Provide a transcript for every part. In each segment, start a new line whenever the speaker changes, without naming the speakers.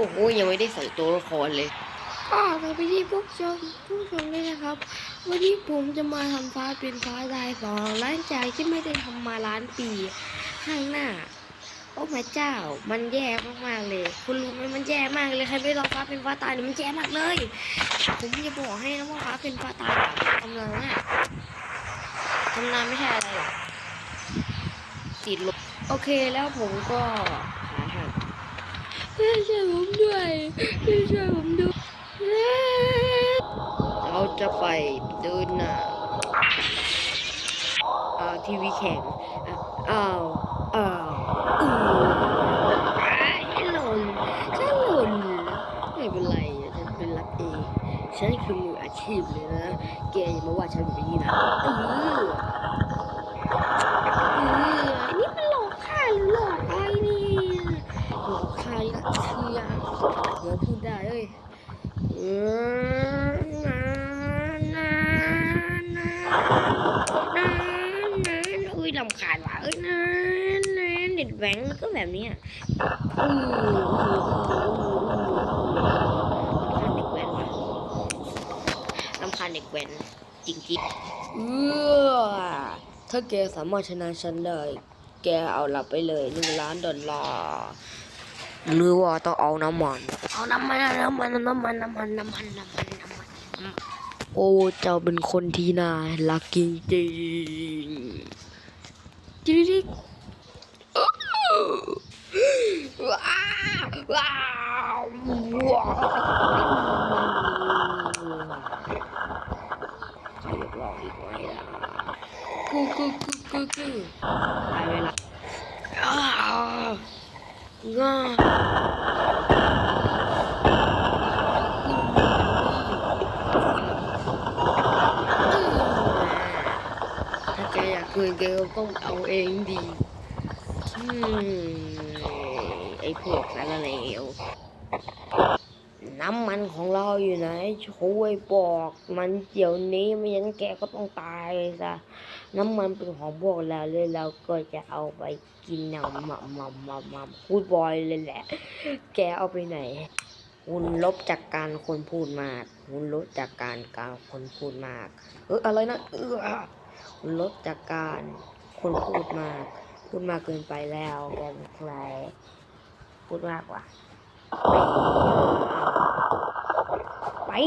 อ้โหยังไม่ได้ใส่ตัวละครเลย
ก็สวัสดีพวกชมผู้ชมด้วยนะครับ วันนี้ผมจะมาทำฟ้าเป็นฟ้าได้สองหล้านจากที่ไม่ได้ทำมาล้านปีข้างหน้า โอ้พระเจ้า มันแย่มากๆเลย คุณรู้ไหมมันแย่มากเลยใครไม่รอฟ้าเป็นฟ้าตายเนี่ยมันแย่มากเลย ผมจะบอกให้นะว่าฟ้าเป็นฟ้าตายอะตำนานอะตำนานไม่ใช่อะไรหรอกติดลบโอเคแล้วผมก็ขาหัก ช่วยผมด้วยช่วยผมด้วย
เราจะไปเดินหน้าอ่าทีวีแข่งอ้าวอ้าวอืออ้ายหล่นฉันหล่นไม่เป็นไรฉันเป็นรับเองฉันคือมืออาชีพเลยนะแกอย่ามาว่าฉันแบบนี้นะเออเอออันนี้มันหลอกข้าหรือหลอกใครเนี่ยหลอก ใครนะเชียเดี๋ยวพูดได้เอ้ยอุ้ยลำคาญว่ะเอ้ยนานเด็ดแหวงมันก็แบบนี้ยอือลำคาญเด็กแว้นว่ะลำคาญเด็กแว้นจริงๆเออถ้าแกสามารถชนะฉันได้ แกเอาหลับไปเลยหนึ่งล้านดอลลาร์ หรือว่าต้องเอาน้ำมัน
เอาน้ำมันน้ำมันน้ำมันน้ำมันน้ำมันน้ำมันน้ำมัน
โอ้เจ้าเป็นคนที่น่ารักจริงจริง
จิ๊ดจิ๊ด
ๆว้าวว้าวว้าวครอยากลองอีกไหมล่ะ
กูกูกูกูกู
ได้เวลา
อ้าว
ถ้าแกอยากคืนแกก็ต้องเอาเองดีอืมไอพวกสารเลว น้ำมันของเราอยู่ไหนช่วยบอกมันเดี๋ยวนี้ไม่งั้นแกก็ต้องตายซะน้ำมันเป็นของพวกเราเลยเราก็จะเอาไปกินน้ำมัมมัมมัมมัมพูดบอยเลยแหละ แกเอาไปไหนคุณลบจากการคนพูดมากคุณลบจากการการคนพูดมาก เอออะไรนะเออคุณลบจากการคนพูดมากพูดมากเกินไปแล้วแกเป็นใครพูดมากกว่า เ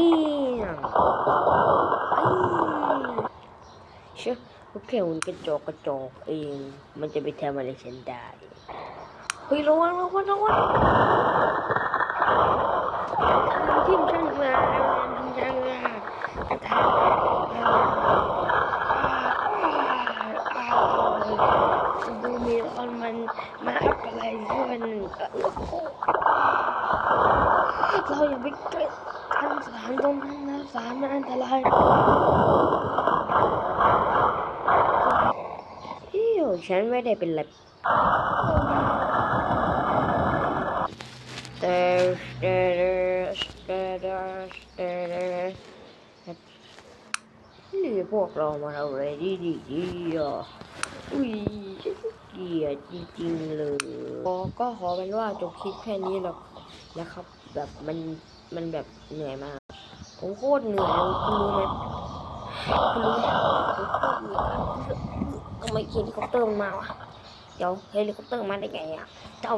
ชื่อโอเคมันกระจอกกระจอกเอง มันจะไปทำอะไรฉันได้ เฮ้ยระวังระวังระวังทิ่มฉันมาทิ่มฉันมากระทะดูมีออนมันมาอัพอะไรที่มันเราอย่าไปใกล้กั นสารตรงนั้นนะสารมันอันตรายอิวฉันไม่ได้เป็นไรแต่แต่แต่แต่แต่นี่พวกเรามาเอาอะไรดีดีดีอะอุ้ยเกลียดจริงๆเลยก็ขอเป็นว่าจบคลิปแค่นี้หรอกนะครับ แบบมัน มันแบบเหนื่อยมากผมโคตรเหนื่อยคุณรู้ไหมคุณรู้ไหมผมโคตรเหนื่อยทำไมเฮลิคอปเตอร์มันมาวะเดี๋ยวเฮลิคอปเตอร์มาได้ไงอะเจ้า